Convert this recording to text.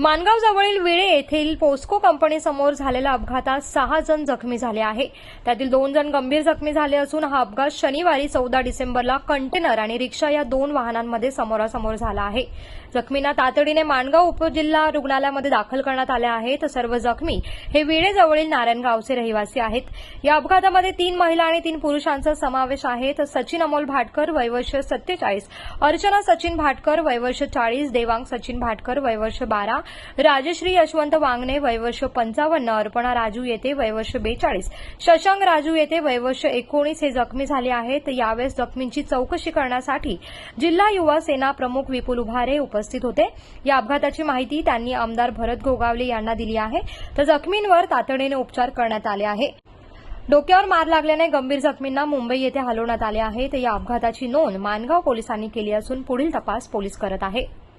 मानगाव जवळील विळे येथील पोस्को कंपनीसमोर झालेल्या अपघातात सहा जण जखमी झाले आहे त्यातील दोन जण गंभीर जखमी झाले असून हा अपघात शनिवारी चौदा डिसेंबरला कंटेनर आणि रिक्षा या दोन वाहनांमध्ये समोरासमोर झाला आहे. जखमींना तातडीने माणगाव उपजिल्हा रुग्णालयामध्ये दाखल करण्यात आले आहे. तर सर्व जखमी हे विळे जवळील नारायणगावचे रहिवासी आहेत. या अपघातामध्ये तीन महिला आणि तीन पुरुषांचा समावेश आहे. तर सचिन अमोल भाटकर वयवर्ष सत्तेचाळीस अर्चना सचिन भाटकर वयवर्ष चाळीस देवांग सचिन भाटकर वयवर्ष बारा राजश्री यशवंत वांगणे वयवर्ष पंचावन्न अर्पणा राजू येथे वयवर्ष बेचाळीस शशांक राजू येथे वयवर्ष एकोणीस हे जखमी झाले आहेत. यावेळेस जखमींची चौकशी करण्यासाठी जिल्हा युवा सेना प्रमुख विपुल उभारे उपस्थित होते. या अपघाताची माहिती त्यांनी आमदार भरत गोगावले यांना दिली आहे. तर जखमींवर तातडीने उपचार करण्यात आले आहे. डोक्यावर मार लागल्याने गंभीर जखमींना मुंबई येथे हलवण्यात आले आहे. तर या अपघाताची नोंद मानगाव पोलिसांनी केली असून पुढील तपास पोलीस करत आहे.